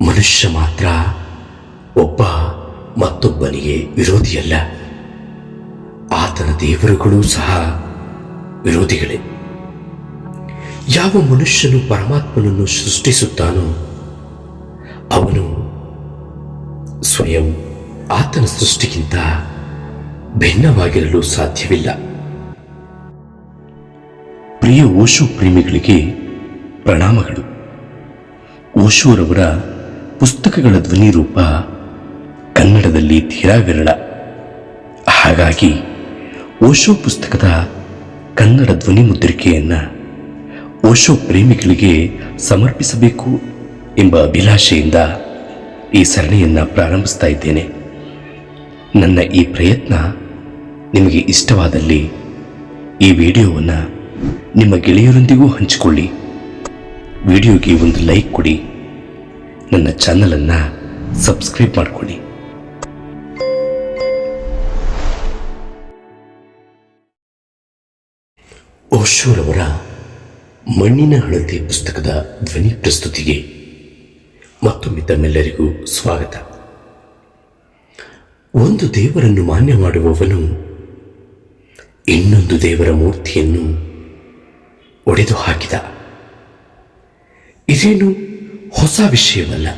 ಮನುಷ್ಯ ಮಾತ್ರ ಒಬ್ಬ ಮತ್ತೊಬ್ಬನಿಗೆ ವಿರೋಧಿಯಲ್ಲ. ಆತನ ದೇವರುಗಳು ಸಹ ವಿರೋಧಿಗಳೇ. ಯಾವ ಮನುಷ್ಯನು ಪರಮಾತ್ಮನನ್ನು ಸೃಷ್ಟಿಸುತ್ತಾನೋ, ಅವನು ಸ್ವಯಂ ಆತನ ಸೃಷ್ಟಿಗಿಂತ ಭಿನ್ನವಾಗಿರಲು ಸಾಧ್ಯವಿಲ್ಲ. ಪ್ರಿಯ ಓಶು ಪ್ರೇಮಿಗಳಿಗೆ ಪ್ರಣಾಮಗಳು. ಓಶುರವರ ಪುಸ್ತಕಗಳ ಧ್ವನಿ ರೂಪ ಕನ್ನಡದಲ್ಲಿ ತೀರಾ ವಿರಳ ಹಾಗಾಗಿ ಓಶೋ ಪುಸ್ತಕದ ಕನ್ನಡ ಧ್ವನಿ ಮುದ್ರಿಕೆಯನ್ನು ಓಶೋ ಪ್ರೇಮಿಗಳಿಗೆ ಸಮರ್ಪಿಸಬೇಕು ಎಂಬ ಅಭಿಲಾಷೆಯಿಂದ ಈ ಸರಣಿಯನ್ನು ಪ್ರಾರಂಭಿಸ್ತಾ ಇದ್ದೇನೆ. ನನ್ನ ಈ ಪ್ರಯತ್ನ ನಿಮಗೆ ಇಷ್ಟವಾದಲ್ಲಿ ಈ ವಿಡಿಯೋವನ್ನು ನಿಮ್ಮ ಗೆಳೆಯರೊಂದಿಗೂ ಹಂಚಿಕೊಳ್ಳಿ. ವಿಡಿಯೋಗೆ ಒಂದು ಲೈಕ್ ಕೊಡಿ. ನನ್ನ ಚಾನಲನ್ನು ಸಬ್ಸ್ಕ್ರೈಬ್ ಮಾಡಿಕೊಳ್ಳಿ. ಓಶೋರವರ ಮಣ್ಣಿನ ಹಳದಿ ಪುಸ್ತಕದ ಧ್ವನಿ ಪ್ರಸ್ತುತಿಗೆ ಮತ್ತೊಮ್ಮೆ ತಮ್ಮೆಲ್ಲರಿಗೂ ಸ್ವಾಗತ. ಒಂದು ದೇವರನ್ನು ಮಾನ್ಯ ಮಾಡುವವನು ಇನ್ನೊಂದು ದೇವರ ಮೂರ್ತಿಯನ್ನು ಒಡೆದು ಹಾಕಿದ ಇದೇನು ಹೊಸ ವಿಷಯವಲ್ಲ.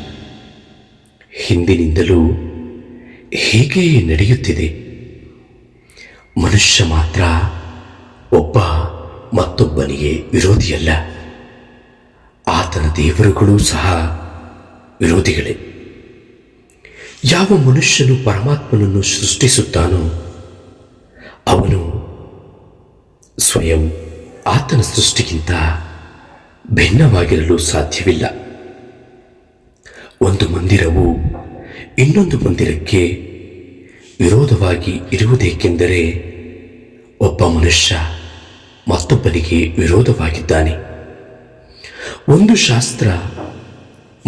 ಹಿಂದಿನಿಂದಲೂ ಹೇಗೆ ನಡೆಯುತ್ತಿದೆ. ಮನುಷ್ಯ ಮಾತ್ರ ಒಬ್ಬ ಮತ್ತೊಬ್ಬನಿಗೆ ವಿರೋಧಿಯಲ್ಲ. ಆತನ ದೇವರುಗಳು ಸಹ ವಿರೋಧಿಗಳೇ. ಯಾವ ಮನುಷ್ಯನು ಪರಮಾತ್ಮನನ್ನು ಸೃಷ್ಟಿಸುತ್ತಾನೋ, ಅವನು ಸ್ವಯಂ ಆತನ ಸೃಷ್ಟಿಗಿಂತ ಭಿನ್ನವಾಗಿರಲು ಸಾಧ್ಯವಿಲ್ಲ. ಒಂದು ಮಂದಿರವು ಇನ್ನೊಂದು ಮಂದಿರಕ್ಕೆ ವಿರೋಧವಾಗಿ ಇರುವುದೇಕೆಂದರೆ ಒಬ್ಬ ಮನುಷ್ಯ ಮತ್ತೊಬ್ಬನಿಗೆ ವಿರೋಧವಾಗಿದ್ದಾನೆ. ಒಂದು ಶಾಸ್ತ್ರ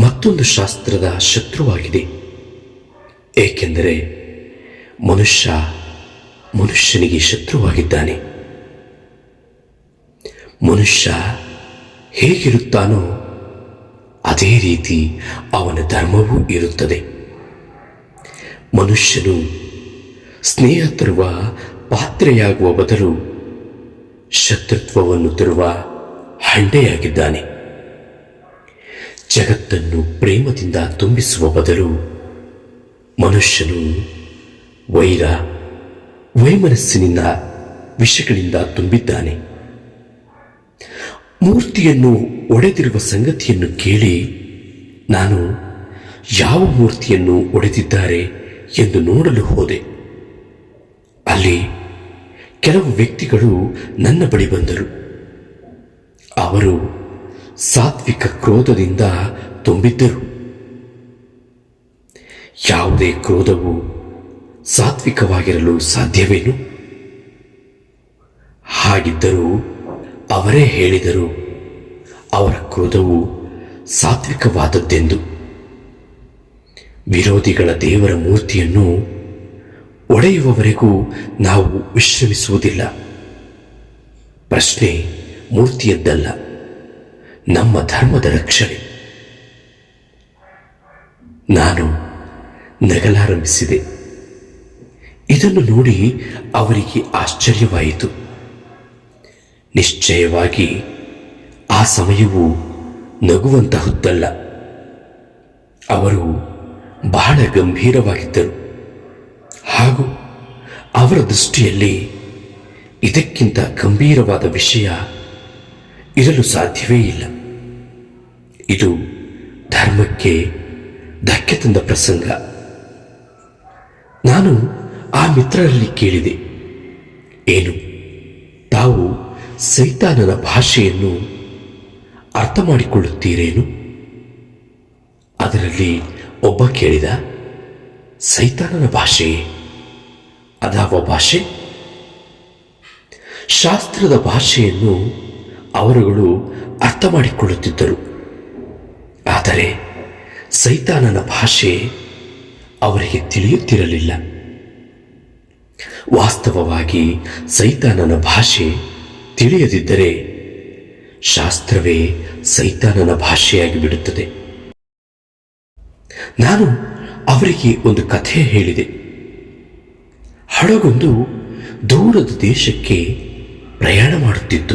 ಮತ್ತೊಂದು ಶಾಸ್ತ್ರದ ಶತ್ರುವಾಗಿದೆ. ಏಕೆಂದರೆ ಮನುಷ್ಯ ಮನುಷ್ಯನಿಗೆ ಶತ್ರುವಾಗಿದ್ದಾನೆ. ಮನುಷ್ಯ ಹೇಗಿರುತ್ತಾನೋ ಅದೇ ರೀತಿ ಅವನ ಧರ್ಮವೂ ಇರುತ್ತದೆ. ಮನುಷ್ಯನು ಸ್ನೇಹ ತರುವ ಪಾತ್ರೆಯಾಗುವ ಬದಲು ಶತ್ರುತ್ವವನ್ನು ತರುವ ಹಂಡೆಯಾಗಿದ್ದಾನೆ. ಜಗತ್ತನ್ನು ಪ್ರೇಮದಿಂದ ತುಂಬಿಸುವ ಬದಲು ಮನುಷ್ಯನು ವೈರ, ವೈಮನಸ್ಸಿನಿಂದ ವಿಷಗಳಿಂದ ತುಂಬಿದ್ದಾನೆ. ಮೂರ್ತಿಯನ್ನು ಒಡೆದಿರುವ ಸಂಗತಿಯನ್ನು ಕೇಳಿ, ನಾನು ಯಾವ ಮೂರ್ತಿಯನ್ನು ಒಡೆದಿದ್ದಾರೆ ಎಂದು ನೋಡಲು ಹೋದೆ. ಅಲ್ಲಿ ಕೆಲವು ವ್ಯಕ್ತಿಗಳು ನನ್ನ ಬಳಿ ಬಂದರು. ಅವರು ಸಾತ್ವಿಕ ಕ್ರೋಧದಿಂದ ತುಂಬಿದ್ದರು. ಯಾವುದೇ ಕ್ರೋಧವು ಸಾತ್ವಿಕವಾಗಿರಲು ಸಾಧ್ಯವೇನು? ಹಾಗಿದ್ದರೂ ಅವರೇ ಹೇಳಿದರು, ಅವರ ಕ್ರೋಧವು ಸಾತ್ವಿಕವಾದದ್ದೆಂದು. ವಿರೋಧಿಗಳ ದೇವರ ಮೂರ್ತಿಯನ್ನು ಒಡೆಯುವವರೆಗೂ ನಾವು ವಿಶ್ರಮಿಸುವುದಿಲ್ಲ. ಪ್ರಶ್ನೆ ಮೂರ್ತಿಯದ್ದಲ್ಲ, ನಮ್ಮ ಧರ್ಮದ ರಕ್ಷಣೆ. ನಾನು ನಗಲಾರಂಭಿಸಿದೆ. ಇದನ್ನು ನೋಡಿ ಅವರಿಗೆ ಆಶ್ಚರ್ಯವಾಯಿತು. ನಿಶ್ಚಯವಾಗಿ ಆ ಸಮಯವು ನಗುವಂತಹದ್ದಲ್ಲ. ಅವರು ಬಹಳ ಗಂಭೀರವಾಗಿದ್ದರು. ಹಾಗೂ ಅವರ ದೃಷ್ಟಿಯಲ್ಲಿ ಇದಕ್ಕಿಂತ ಗಂಭೀರವಾದ ವಿಷಯ ಇರಲು ಸಾಧ್ಯವೇ ಇಲ್ಲ. ಇದು ಧರ್ಮಕ್ಕೆ ಧಕ್ಕೆ ತಂದ ಪ್ರಸಂಗ. ನಾನು ಆ ಮಿತ್ರರಲ್ಲಿ ಕೇಳಿದೆ, ಏನು? ತಾವು ಸೈತಾನನ ಭಾಷೆಯನ್ನು ಅರ್ಥ ಮಾಡಿಕೊಳ್ಳುತ್ತೀರೇನು ಅದರಲ್ಲಿ ಒಬ್ಬ ಕೇಳಿದ, ಸೈತಾನನ ಭಾಷೆ ಅದಾವ ಭಾಷೆ? ಶಾಸ್ತ್ರದ ಭಾಷೆಯನ್ನು ಅವರುಗಳು ಅರ್ಥ ಮಾಡಿಕೊಳ್ಳುತ್ತಿದ್ದರು ಆದರೆ ಸೈತಾನನ ಭಾಷೆ ಅವರಿಗೆ ತಿಳಿಯುತ್ತಿರಲಿಲ್ಲ. ವಾಸ್ತವವಾಗಿ ಸೈತಾನನ ಭಾಷೆ ತಿಳಿಯದಿದ್ದರೆ ಶಾಸ್ತ್ರವೇ ಸೈತಾನನ ಭಾಷೆಯಾಗಿ ಬಿಡುತ್ತದೆ. ನಾನು ಅವರಿಗೆ ಒಂದು ಕಥೆ ಹೇಳಿದೆ. ಹಡಗೊಂದು ದೂರದ ದೇಶಕ್ಕೆ ಪ್ರಯಾಣ ಮಾಡುತ್ತಿತ್ತು.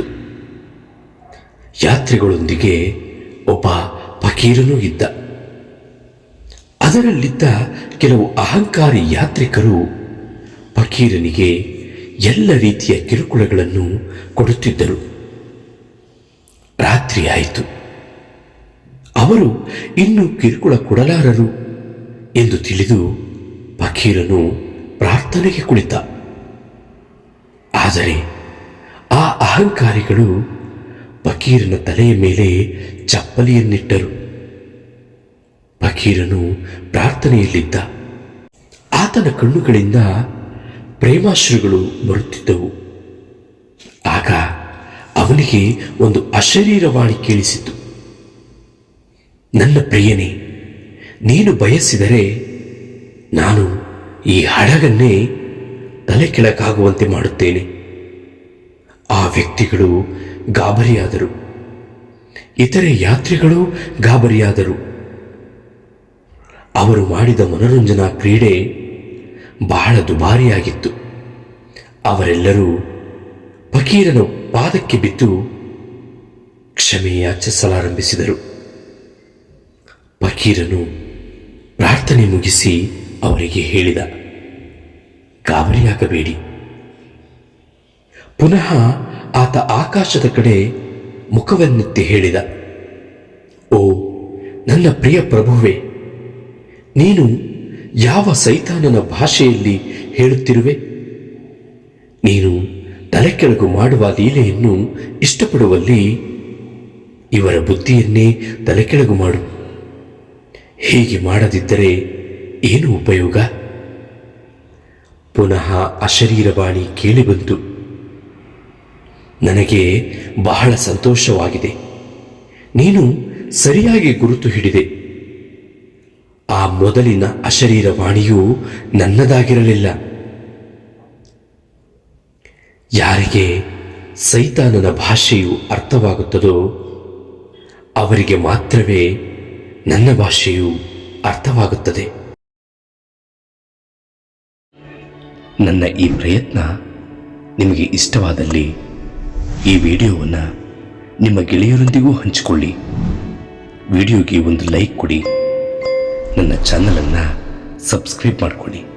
ಯಾತ್ರಿಗಳೊಂದಿಗೆ ಒಬ್ಬ ಫಕೀರನೂ ಇದ್ದ. ಅದರಲ್ಲಿದ್ದ ಕೆಲವು ಅಹಂಕಾರಿ ಯಾತ್ರಿಕರು ಫಕೀರನಿಗೆ ಎಲ್ಲ ರೀತಿಯ ಕಿರುಕುಳಗಳನ್ನು ಕೊಡುತ್ತಿದ್ದರು. ರಾತ್ರಿ ಆಯಿತು. ಅವರು ಇನ್ನು ಕಿರುಕುಳ ಕೊಡಲಾರರು ಎಂದು ತಿಳಿದು ಫಕೀರನು ಪ್ರಾರ್ಥನೆಗೆ ಕುಳಿತ. ಆದರೆ ಆ ಅಹಂಕಾರಿಗಳು ಫಕೀರನ ತಲೆಯ ಮೇಲೆ ಚಪ್ಪಲಿಯನ್ನಿಟ್ಟರು. ಫಕೀರನು ಪ್ರಾರ್ಥನೆಯಲ್ಲಿದ್ದ. ಆತನ ಕಣ್ಣುಗಳಿಂದ ಪ್ರೇಮಾಶ್ರುಗಳು ಬರುತ್ತಿದ್ದವು. ಆಗ ಅವನಿಗೆ ಒಂದು ಅಶರೀರವಾಣಿ ಕೇಳಿಸಿತು. ನನ್ನ ಪ್ರಿಯನೇ, ನೀನು ಬಯಸಿದರೆ ನಾನು ಈ ಹಡಗನ್ನೇ ತಲೆ ಕೆಳಕಾಗುವಂತೆ ಮಾಡುತ್ತೇನೆ. ಆ ವ್ಯಕ್ತಿಗಳು ಗಾಬರಿಯಾದರು. ಇತರೆ ಯಾತ್ರಿಗಳು ಗಾಬರಿಯಾದರು. ಅವರು ಮಾಡಿದ ಮನರಂಜನಾ ಕ್ರೀಡೆ ಬಹಳ ದುಬಾರಿಯಾಗಿತ್ತು. ಅವರೆಲ್ಲರೂ ಫಕೀರನು ಪಾದಕ್ಕೆ ಬಿದ್ದು ಕ್ಷಮೆ ಯಾಚಿಸಲಾರಂಭಿಸಿದರು. ಫಕೀರನು ಪ್ರಾರ್ಥನೆ ಮುಗಿಸಿ ಅವರಿಗೆ ಹೇಳಿದ ಗಾಬರಿಯಾಗಬೇಡಿ ಪುನಃ ಆತ ಆಕಾಶದ ಕಡೆ ಮುಖವನ್ನೆತ್ತಿ ಹೇಳಿದ, ಓ, ನನ್ನ ಪ್ರಿಯ ಪ್ರಭುವೆ, ನೀನು ಯಾವ ಸೈತಾನನ ಭಾಷೆಯಲ್ಲಿ ಹೇಳುತ್ತಿರುವೆ? ನೀನು ತಲೆಕೆಳಗು ಮಾಡುವ ಲೀಲೆಯನ್ನು ಇಷ್ಟಪಡುವಲ್ಲಿ ಇವರ ಬುದ್ಧಿಯನ್ನೇ ತಲೆಕೆಳಗು ಮಾಡು. ಹೀಗೆ ಮಾಡದಿದ್ದರೆ ಏನು ಉಪಯೋಗ? ಪುನಃ ಅಶರೀರವಾಣಿ ಕೇಳಿಬಂತು ನನಗೆ ಬಹಳ ಸಂತೋಷವಾಗಿದೆ. ನೀನು ಸರಿಯಾಗಿ ಗುರುತು ಹಿಡಿದೆ. ಆ ಮೊದಲಿನ ಅಶರೀರವಾಣಿಯು ನನ್ನದಾಗಿರಲಿಲ್ಲ. ಯಾರಿಗೆ ಸೈತಾನನ ಭಾಷೆಯು ಅರ್ಥವಾಗುತ್ತದೋ, ಅವರಿಗೆ ಮಾತ್ರವೇ ನನ್ನ ಭಾಷೆಯು ಅರ್ಥವಾಗುತ್ತದೆ. ನನ್ನ ಈ ಪ್ರಯತ್ನ ನಿಮಗೆ ಇಷ್ಟವಾದಲ್ಲಿ ಈ ವಿಡಿಯೋವನ್ನು ನಿಮ್ಮ ಗೆಳೆಯರೊಂದಿಗೂ ಹಂಚಿಕೊಳ್ಳಿ. ವಿಡಿಯೋಗೆ ಒಂದು ಲೈಕ್ ಕೊಡಿ. ನನ್ನ ಚಾನಲನ್ನು ಸಬ್ಸ್ಕ್ರೈಬ್ ಮಾಡಿಕೊಳ್ಳಿ.